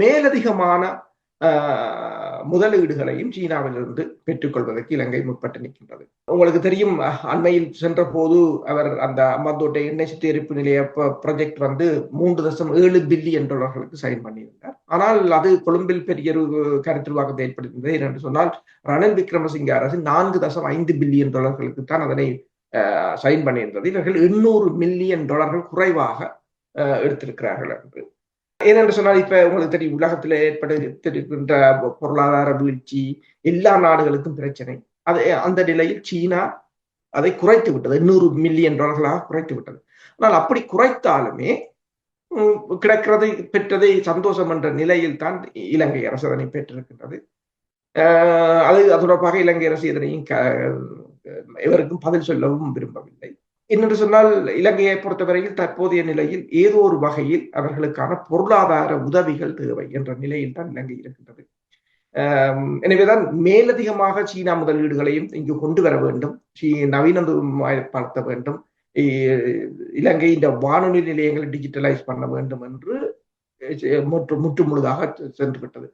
மேலதிகமான முதலீடுகளையும் சீனாவிலிருந்து பெற்றுக்கொள்வதற்கு இலங்கை முற்பட்டு நிற்கின்றது. உங்களுக்கு தெரியும் அண்மையில் சென்ற போது அவர் அந்த அம்பாந்தோட்டை எண்ணெய் சுத்திகரிப்பு நிலைய ப்ராஜெக்ட் வந்து மூன்று தசம் ஏழு பில்லியன் டாலர்களுக்கு சைன் பண்ணியிருந்தார். ஆனால் அது கொழும்பில் பெரிய ஒரு கருத்துருவாக்கத்தை ஏற்படுத்தியது. என்று சொன்னால் ரணில் விக்ரமசிங்க அரசு நான்கு தசம் ஐந்து பில்லியன் டாலர்களுக்கு தான் அதனை சைன் பண்ணியிருந்தது. இவர்கள் எண்ணூறு மில்லியன் டாலர்கள் குறைவாக எடுத்திருக்கிறார்கள் என்று. ஏனென்று சொன்னால் இப்ப உங்களுக்கு தெரியும் உலகத்தில் ஏற்பட்டிருக்கின்ற பொருளாதார வீழ்ச்சி எல்லா நாடுகளுக்கும் பிரச்சனை. அது அந்த நிலையில் சீனா அதை குறைத்து விட்டது. எண்ணூறு மில்லியன் டாலர்களாக குறைத்து விட்டது. ஆனால் அப்படி குறைத்தாலுமே கிடக்கிறதை பெற்றதை சந்தோஷம் என்ற நிலையில் தான் இலங்கை அரசு அதனை பெற்றிருக்கின்றது. அது தொடர்பாக இலங்கை அரசு இதனையும் எவருக்கும் பதில் சொல்லவும் விரும்பவில்லை. என்னென்று சொன்னால் இலங்கையை பொறுத்தவரையில் தற்போதைய நிலையில் ஏதோ ஒரு வகையில் அவர்களுக்கான பொருளாதார உதவிகள் தேவை என்ற நிலையில் தான் இலங்கை இருக்கின்றது. எனவேதான் மேலதிகமாக சீனா முதலீடுகளையும் இங்கு கொண்டு வர வேண்டும். நவீனப்படுத்த வேண்டும். இலங்கை இந்த வானொலி நிலையங்களை டிஜிட்டலைஸ் பண்ண வேண்டும் என்று முற்று முற்று முழுதாக சென்று விட்டது